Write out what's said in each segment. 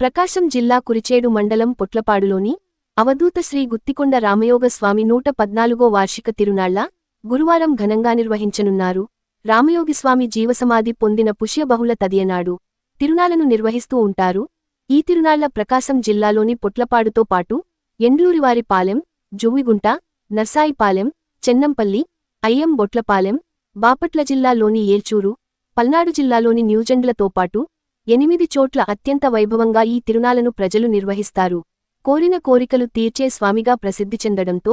ప్రకాశం జిల్లా కురిచేడు మండలం పొట్లపాడులోని అవధూత శ్రీ గుత్తికొండ రామయోగ స్వామి నూట పద్నాలుగో వార్షిక తిరునాళ్ళ గురువారం ఘనంగా నిర్వహించనున్నారు. రామయోగిస్వామి జీవసమాధి పొందిన పుష్యబహుళ తదియనాడు తిరునాళ్ళను నిర్వహిస్తూ ఉంటారు. ఈ తిరునాళ్ళ ప్రకాశం జిల్లాలోని పొట్లపాడుతో పాటు ఎండ్లూరివారిపాలెం జువ్విగుంట నర్సాయిపాలెం చెన్నంపల్లి అయ్యం బొట్లపాలెం బాపట్ల జిల్లాలోని ఏల్చూరు పల్నాడు జిల్లాలోని న్యూజెండ్లతో పాటు ఎనిమిది చోట్ల అత్యంత వైభవంగా ఈ తిరుణాలను ప్రజలు నిర్వహిస్తారు. కోరిన కోరికలు తీర్చే స్వామిగా ప్రసిద్ధి చెందడంతో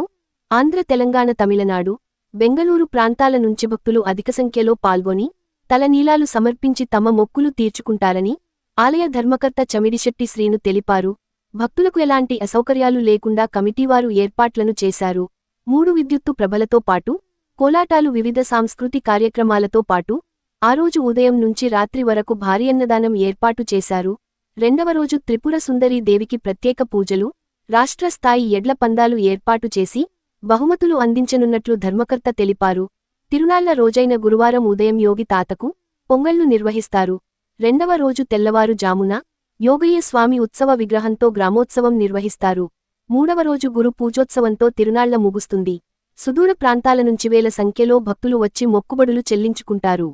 ఆంధ్ర తెలంగాణ తమిళనాడు బెంగళూరు ప్రాంతాల నుంచి భక్తులు అధిక సంఖ్యలో పాల్గొని తలనీలాలు సమర్పించి తమ మొక్కులు తీర్చుకుంటారని ఆలయ ధర్మకర్త చమిడిశెట్టి శ్రీను తెలిపారు. భక్తులకు ఎలాంటి అసౌకర్యాలు లేకుండా కమిటీవారు ఏర్పాట్లను చేశారు. మూడు విద్యుత్తు ప్రభలతో పాటు కోలాటాలు వివిధ సాంస్కృతి కార్యక్రమాలతో పాటు ఆ రోజు ఉదయం నుంచి రాత్రి వరకు భారీ అన్నదానం ఏర్పాటు చేశారు. రెండవ రోజు త్రిపుర సుందరీ దేవికి ప్రత్యేక పూజలు రాష్ట్ర స్థాయి ఎడ్ల పందాలు ఏర్పాటు చేసి బహుమతులు అందించనున్నట్లు ధర్మకర్త తెలిపారు. తిరునాళ్ళ రోజైన గురువారం ఉదయం యోగి తాతకు పొంగళ్ళు నిర్వహిస్తారు. రెండవ రోజు తెల్లవారు జామున యోగయ్య స్వామి ఉత్సవ విగ్రహంతో గ్రామోత్సవం నిర్వహిస్తారు. మూడవ రోజు గురు పూజోత్సవంతో తిరునాళ్ళ ముగుస్తుంది. సుదూర ప్రాంతాల నుంచి వేల సంఖ్యలో భక్తులు వచ్చి మొక్కుబడులు చెల్లించుకుంటారు.